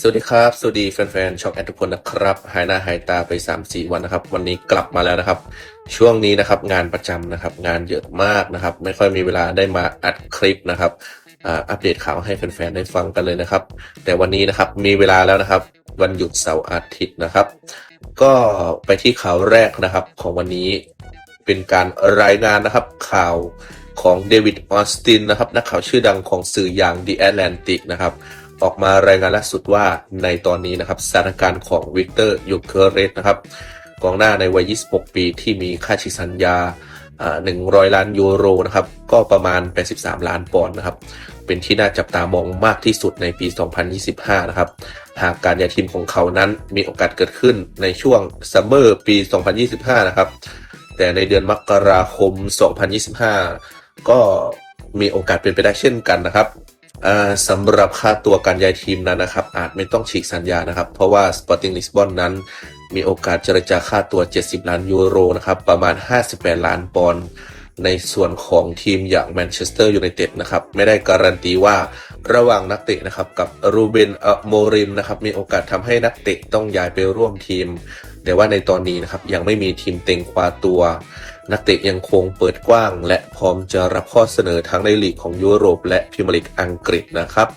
สวัสดีครับ สวัสดีแฟนๆช่องแอดทุกคนนะครับ หายหน้าหายตาไป 3-4 วันนะครับ วันนี้กลับมาแล้วนะครับ ช่วงนี้นะครับงานประจำนะครับ งานเยอะมากนะครับ ไม่ค่อยมีเวลาได้มาอัดคลิปนะครับอัปเดตข่าวให้แฟนๆได้ฟังกันเลยนะครับ แต่วันนี้นะครับมีเวลาแล้วนะครับ วันหยุดเสาร์อาทิตย์นะครับ ก็ไปที่ข่าวแรกนะครับของวันนี้เป็นการรายงานนะครับข่าวของเดวิดออสตินนะครับนักข่าวชื่อดังของสื่ออย่าง The Atlantic นะครับ ออกมารายงานล่าสุดว่าในตอนนี้นะครับสถานการณ์ของวิกเตอร์ยูเคเรสนะครับกองหน้าในวัย 26 ปีที่มีค่าชิสัญญา 100 ล้านยูโรนะครับก็ประมาณ 83 ล้านปอนด์นะครับเป็นที่น่าจับตามองมากที่สุดในปี 2025 นะครับหากการย้ายทีมของเขานั้นมีโอกาสเกิดขึ้นในช่วงซัมเมอร์ปี 2025 นะครับแต่ในเดือนมกราคม 2025 ก็มีโอกาสเป็นไปได้เช่นกันนะครับ สำหรับค่าตัวการย้ายทีมนั้นนะครับ อาจไม่ต้องฉีกสัญญานะครับ เพราะว่า Sporting Lisbon นั้นมีโอกาสเจรจาค่าตัว 70 ล้านยูโรนะครับ ประมาณ 58 ล้านปอนด์ในส่วนของทีมอย่างแมนเชสเตอร์ยูไนเต็ดนะครับ ไม่ได้การันตีว่าระหว่างนักเตะนะครับ กับรูเบนอโมริมนะครับ มีโอกาสทำให้นักเตะต้องย้ายไปร่วมทีม แต่ว่าในตอนนี้นะครับยังไม่มีทีมเต็งคว้าตัว นักเตะยังคงเปิดกว้าง และพร้อมจะรับข้อเสนอทั้งในลีกของยุโรป และพรีเมียร์ลีกอังกฤษนะครับ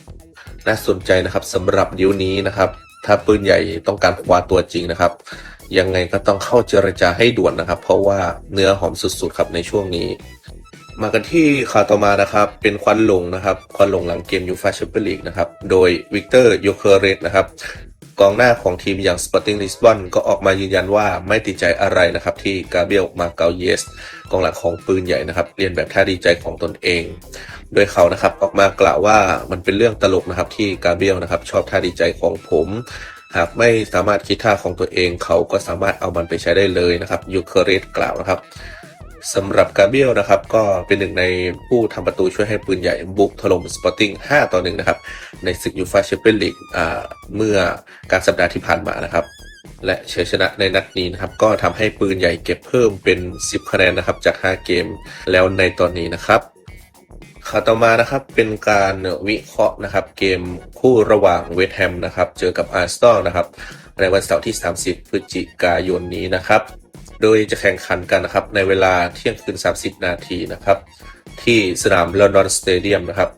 น่าสนใจนะครับสำหรับดีลนี้นะครับ ถ้าปืนใหญ่ต้องการคว้าตัวจริงนะครับ ยังไงก็ต้องเข้าเจรจาให้ด่วนนะครับ เพราะว่าเนื้อหอมสุดๆครับในช่วงนี้ มากันที่ข่าวต่อมานะครับ เป็นควันหลงนะครับควันหลงหลังเกมยูฟาแชมเปี้ยนลีกนะครับโดยวิกเตอร์โยเคเรสนะครับ กองหน้าของทีมอย่าง Sporting Lisbon ก็ออกมายืนยันว่าไม่ติดใจอะไรนะครับที่กาเบียลมาเกาเยสกองหลังของปืนใหญ่นะครับเรียนแบบท่าดีใจของตนเอง โดยเขานะครับออกมากล่าวว่ามันเป็นเรื่องตลกนะครับที่กาเบียลนะครับชอบท่าดีใจของผมหากไม่สามารถคิดท่าของตัวเองเขาก็สามารถเอามันไปใช้ได้เลยนะครับยูเครสกล่าวนะครับ สำหรับกาเบียลนะครับก็เป็นหนึ่งในผู้ทำประตูช่วยให้ปืนใหญ่บุกถล่มสปอร์ติ้ง 5 ต่อ 1 นะครับ ในศึกยูฟาแชมเปี้ยนลีกเมื่อกลารสัปดาห์ที่ผ่านมานะครับ และชัยชนะในนัดนี้นะครับ ก็ทำให้ปืนใหญ่เก็บเพิ่มเป็น 10 คะแนนนะครับจาก 5 เกมแล้วในตอนนี้นะครับข่าวต่อมานะครับเป็นการวิเคราะห์นะครับเกมคู่ระหว่างเวสต์แฮมนะครับเจอกับอาร์เซอลนะครับในวันเสาร์ที่ 30 พฤศจิกายนนี้นะครับ โดยจะแข่งขันกันนะครับในเวลาเที่ยงคืน 30 นาทีนะครับที่สนามลอนดอนสเตเดียมนะครับ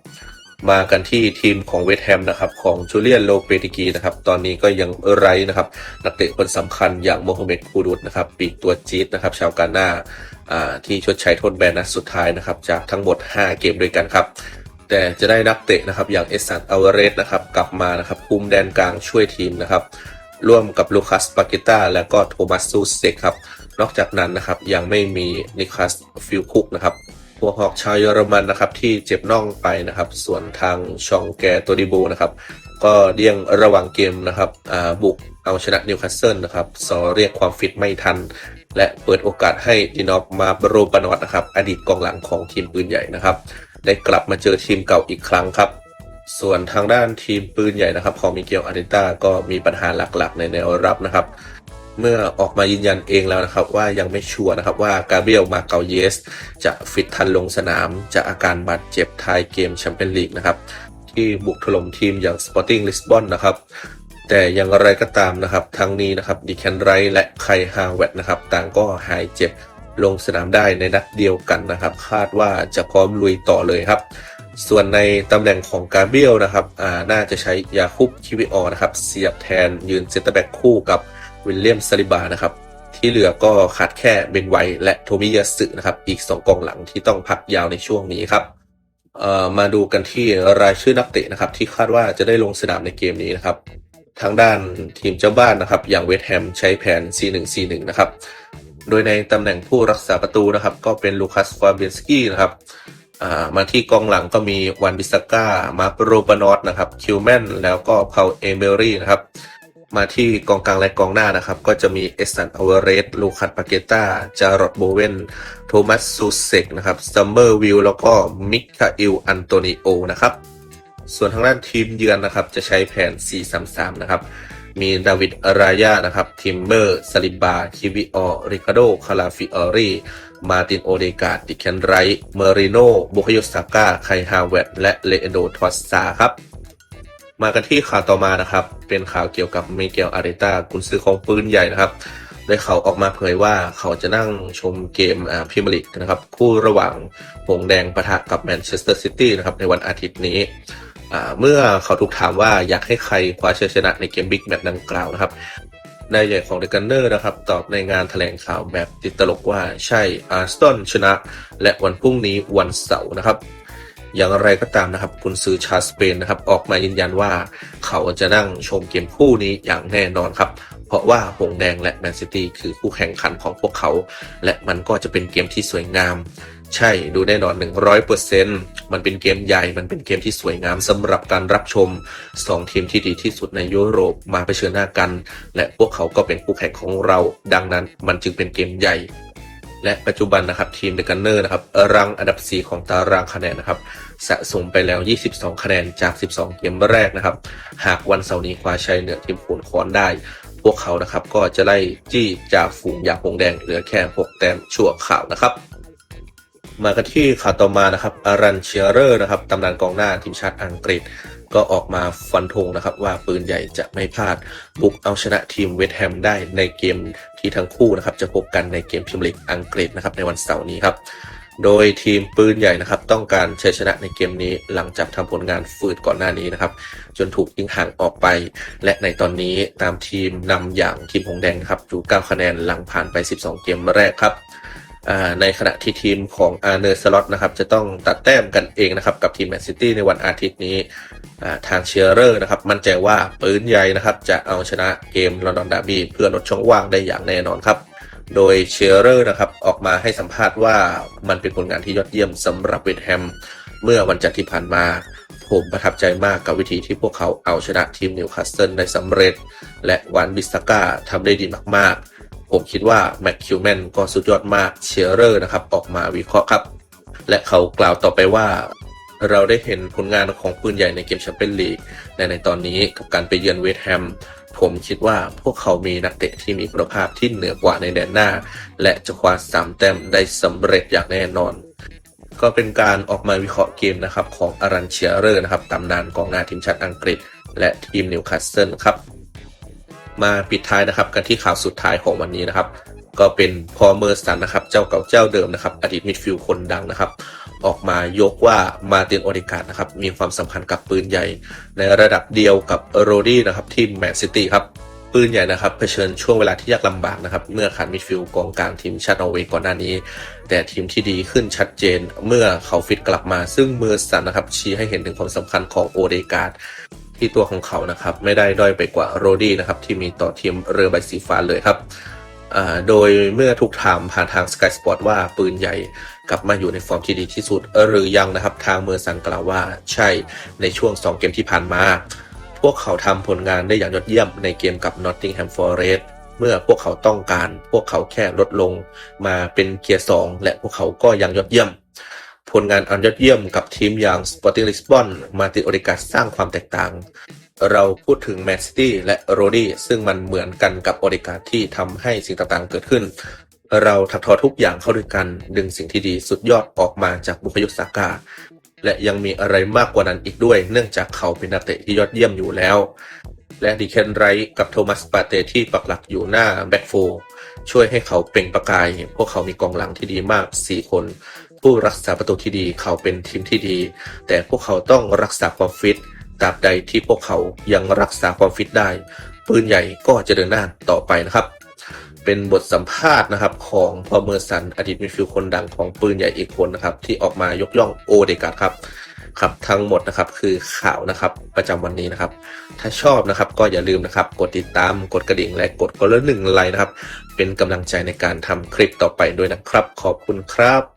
มากันที่ทีมของเวสต์แฮมนะครับของจูเลียนโลเปติกีนะครับตอนนี้ก็ยังไร้นะครับนักเตะคนสำคัญอย่างโมฮัมเหม็ดคูดุดนะครับปีกตัวจี๊ดนะครับชาวกาหน้าอ่าที่ชดใช้โทษแบนนัดสุดท้ายนะครับจากทั้งหมด 5 เกมด้วยกันครับแต่จะได้นักเตะนะครับอย่างเอสันอลวาเรสนะครับกลับมานะครับคุมแดนกลางช่วยทีมนะครับร่วมกับลูคัสปาเกต้าและก็โทมัสซูเซกครับ นอกจากนั้นนะครับยังไม่มีนิคัสฟิลคุกนะครับหัวหอกชาวเยอรมันนะครับที่เจ็บน่องไปนะครับ ส่วนทางชองแกโตดิโบนะครับ ก็เลี่ยงระหว่างเกมนะครับบุกเอาชนะนิวคาสเซิลนะครับสอเรียกความฟิตไม่ทัน และเปิดโอกาสให้ดินอฟมาบโรปนอตนะครับ อดีตกองหลังของทีมปืนใหญ่นะครับ ได้กลับมาเจอทีมเก่าอีกครั้งครับ ส่วนทางด้านทีมปืนใหญ่นะครับของมิเกลอาริต้าก็มีปัญหาหลักๆ ในแนวรับนะครับ เมื่อออกมายืนยันเองแล้วนะครับ ว่ายังไม่ชัวร์นะครับว่ากาเบรียลมาเกาเยส จะฟิตทันลงสนามจากอาการบาดเจ็บท้ายเกมแชมเปี้ยนลีกนะครับ ที่บุกถล่มทีมอย่าง Sporting Lisbon นนะครับแต่อย่างไรก็ตามนะครับ ทั้งนี้นะครับดิแคนไรและไคฮาวเวตนะครับ ต่างก็หายเจ็บลงสนามได้ในนัดเดียวกันนะครับ คาดว่าจะพร้อมลุยต่อเลยครับ ส่วนในตำแหน่งของกาเบียลนะครับน่าจะใช้ยาคุปคิวิออนะครับ เสียบแทนยืนเซนเตอร์แบ็กคู่กับ วิลเลียมซาลิบานะครับ ที่เหลือก็ขาดแค่เบนไวท์และโทมิยาสึนะครับ อีก 2กองหลังที่ต้องพักยาวในช่วงนี้ครับมาดูกันที่รายชื่อนักเตะนะครับ ที่คาดว่าจะได้ลงสนามในเกมนี้นะครับ ทางด้านทีมเจ้าบ้านนะครับ อย่างเวสต์แฮมใช้แผน C1C1 นะครับ โดยในตำแหน่งผู้รักษาประตูนะครับ ก็เป็นลูคัสฟาเบียนสกี้นะครับมาที่กองหลังก็มีวันบิสก้า มาโรปานอตนะครับ คิวแมน แล้วก็เพาเอเมอรี่นะครับ มาที่กองกลางและกองหน้านะครับ ก็จะมีเอสันอเวเรสลูคัสปาเกต้าจารอดโบเวนโทมัสซูเซกนะครับซัมเมอร์วิลแล้วก็มิคาอิลอันโตนิโอนะครับ ส่วนทางด้านทีมเยือนนะครับ จะใช้แผน 4-3-3 นะครับ มีดาวิดรายานะครับทิมเบอร์สลิบาคิวิออริคาโดคาลาฟิออรีมาตินโอเดกาดิแคนไรเมอริโนบุคโยสาก้าไคฮาเวตและเลโดทอสซาครับ มากันที่ข่าวต่อมานะครับ เป็นข่าวเกี่ยวกับมิเกลอาร์เตต้ากุนซือของปืนใหญ่นะครับได้เขาออกมาเผยว่าเขาจะนั่งชมเกมอ่าพรีเมียร์ลีกนะครับ คู่ระหว่างหงแดงปะทะกับแมนเชสเตอร์ซิตี้นะครับในวันอาทิตย์นี้อ่าเมื่อเขาถูกถามว่าอยากให้ใครคว้าชัยชนะในเกมบิ๊กแมตช์ดังกล่าวนะครับนายใหญ่ของเดกันเนอร์นะครับ ตอบในงานแถลงข่าวแบบติดตลกว่าใช่อาร์สตันชนะ และวันพรุ่งนี้วันเสาร์นะครับ อย่างไรก็ตามนะครับคุณซื้อชาสเปนนะครับออกมายืนยันว่าเขาจะนั่งชมเกมคู่นี้อย่างแน่นอนครับ เพราะว่าหงแดงและแมนซิตี้คือคู่แข่งขันของพวกเขา และมันก็จะเป็นเกมที่สวยงาม ใช่ดูแน่นอน 100%มันเป็นเกมใหญ่มันเป็นเกมที่สวยงามสำหรับการรับชม 2 ทีมที่ดีที่สุดในยุโรปมาเผชิญหน้ากัน และพวกเขาก็เป็นคู่แข่งของเรา ดังนั้นมันจึงเป็นเกมใหญ่ และปัจจุบันนะครับทีมเดอะกันเนอร์นะครับรังอันดับ 4 ของตารางคะแนนนะครับสะสมไปแล้ว 22 คะแนนจาก 12 เกมแรกนะครับ หากวันเสาร์นี้คว้าชัยเหนือทีมขุนคอนได้ พวกเขานะครับก็จะไล่จี้จากฝูงยาหงแดงเหลือแค่ 6 แต้มชั่วข่าวนะครับ มากันที่ข่าวต่อมานะครับอารันเชียเรอร์นะครับตำนานกองหน้าทีมชาติอังกฤษ ก็ออกมาฟันธงนะครับ ว่าปืนใหญ่จะไม่พลาดบุกเอาชนะทีมเวสต์แฮมได้ในเกมที่ทั้งคู่นะครับ จะพบกันในเกมพรีเมียร์ลีกอังกฤษนะครับในวันเสาร์นี้ครับโดยทีมปืนใหญ่นะครับ ต้องการชัยชนะในเกมนี้หลังจากทำผลงานฝืดก่อนหน้านี้นะครับ จนถูกยิงห่างออกไป และในตอนนี้ตามทีมนำอย่างทีมหงแดงครับอยู่9คะแนนหลังผ่านไป 12 เกมแรกครับ ในขณะที่ทีมของอาร์เนอร์สล็อตนะครับจะต้องตัดแต้มกันเองนะครับกับทีมแมนซิตี้ในวันอาทิตย์นี้ทางเชียร์เรอร์นะครับมั่นใจว่าปืนใหญ่นะครับจะเอาชนะเกมลอนดอนดาร์บี้เพื่อลดช่องว่างได้อย่างแน่นอนครับ โดยเชียร์เรอร์นะครับออกมาให้สัมภาษณ์ว่ามันเป็นผลงานที่ยอดเยี่ยมสำหรับเวสต์แฮมเมื่อวันจันทร์ที่ผ่านมาผมประทับใจมากกับวิธีที่พวกเขาเอาชนะทีมนิวคาสเซิลได้สำเร็จ และวานบิสตาก้าทำได้ดีมาก ผมคิดว่าแม็กคิวแมนก็สุดยอดมากเชียร์เรอร์นะครับ ออกมาวิเคราะห์ครับ และเขากล่าวต่อไปว่า เราได้เห็นผลงานของปืนใหญ่ในเกมแชมเปี้ยนลีกและในตอนนี้กับการไปเยือนเวสต์แฮมผมคิดว่าพวกเขามีนักเตะที่มีคุณภาพที่เหนือกว่าในแดนหน้า และจะคว้าสามแต้มได้สำเร็จอย่างแน่นอน ก็เป็นการออกมาวิเคราะห์เกมนะครับของอารันเชียเรอร์นะครับตำนานกองหน้าทีมชาติอังกฤษ และทีมนิวคาสเซิลครับ มาปิดท้ายนะครับกันที่ข่าวสุดท้ายของวันนี้นะครับ ก็เป็นพอเมอร์สันนะครับ เจ้าเก่าเจ้าเดิมนะครับ อดีตมิดฟิลด์คนดังนะครับ ออกมายกว่ามาตินโอเดกาดนะครับมีความสำคัญกับปืนใหญ่ ในระดับเดียวกับโรดี้นะครับทีมแมนซิตี้ครับปืนใหญ่นะครับเผชิญช่วงเวลาที่ยากลำบากนะครับ เมื่อขาดมิดฟิลด์กองกลางทีมชาตินอร์เวย์ก่อนหน้านี้ แต่ทีมที่ดีขึ้นชัดเจนเมื่อเขาฟิตกลับมา ซึ่งเมอร์สันนะครับชี้ให้เห็นถึงความสำคัญของโอเดกาด ที่ตัวของเขานะครับ ไม่ได้ด้อยไปกว่าโรดี้นะครับที่มีต่อทีมเรือใบสีฟ้าเลยครับโดยเมื่อถูกถามผ่านทาง Sky Sport ว่าปืนใหญ่กลับมาอยู่ในฟอร์มที่ดีที่สุดหรือยังนะครับ ทางเมอร์สันกล่าวว่าใช่ในช่วง 2 เกมที่ผ่านมา พวกเขาทำผลงานได้อย่างยอดเยี่ยมในเกมกับ Nottingham Forest เมื่อพวกเขาต้องการ พวกเขาแค่ลดลงมาเป็นเกียร์ 2 และพวกเขาก็ยังยอดเยี่ยม ผลงานอันยอดเยี่ยมกับทีมอย่าง Sporting Lisbon มาติโอริกาสร้างความแตกต่าง เราพูดถึงแมนซิตี้และโรดี้ซึ่งมันเหมือนกันกับโอริกาที่ทำให้สิ่งต่างๆเกิดขึ้น เราถักทอทุกอย่างเข้าด้วยกันดึงสิ่งที่ดีสุดยอดออกมาจากบุคยุสากาและยังมีอะไรมากกว่านั้นอีกด้วย เนื่องจากเขาเป็นนักเตะที่ยอดเยี่ยมอยู่แล้ว และดีเคนไรท์กับโทมัสปาเตที่ปักหลักอยู่หน้าแบ็กโฟร์ช่วยให้เขาเปล่งประกาย พวกเขามีกองหลังที่ดีมาก 4 คน ผู้รักษาประตูที่ดีเขาเป็นทีมที่ดี แต่พวกเขาต้องรักษาความฟิตตราบใดที่พวกเขายังรักษาความฟิตได้ ปืนใหญ่ก็จะเดินหน้าต่อไปนะครับ เป็นบทสัมภาษณ์นะครับของพอเมอร์สันอดีตมิดฟิลด์คนดังของปืนใหญ่อีกคนนะครับ ที่ออกมายกย่องโอเดกาครับครับทั้งหมดนะครับคือข่าวนะครับประจำวันนี้นะครับ ถ้าชอบนะครับก็อย่าลืมนะครับ กดติดตามกดกระดิ่งและกดกดละหนึ่งไลค์นะครับ เป็นกำลังใจในการทำคลิปต่อไปด้วยนะครับ ขอบคุณครับ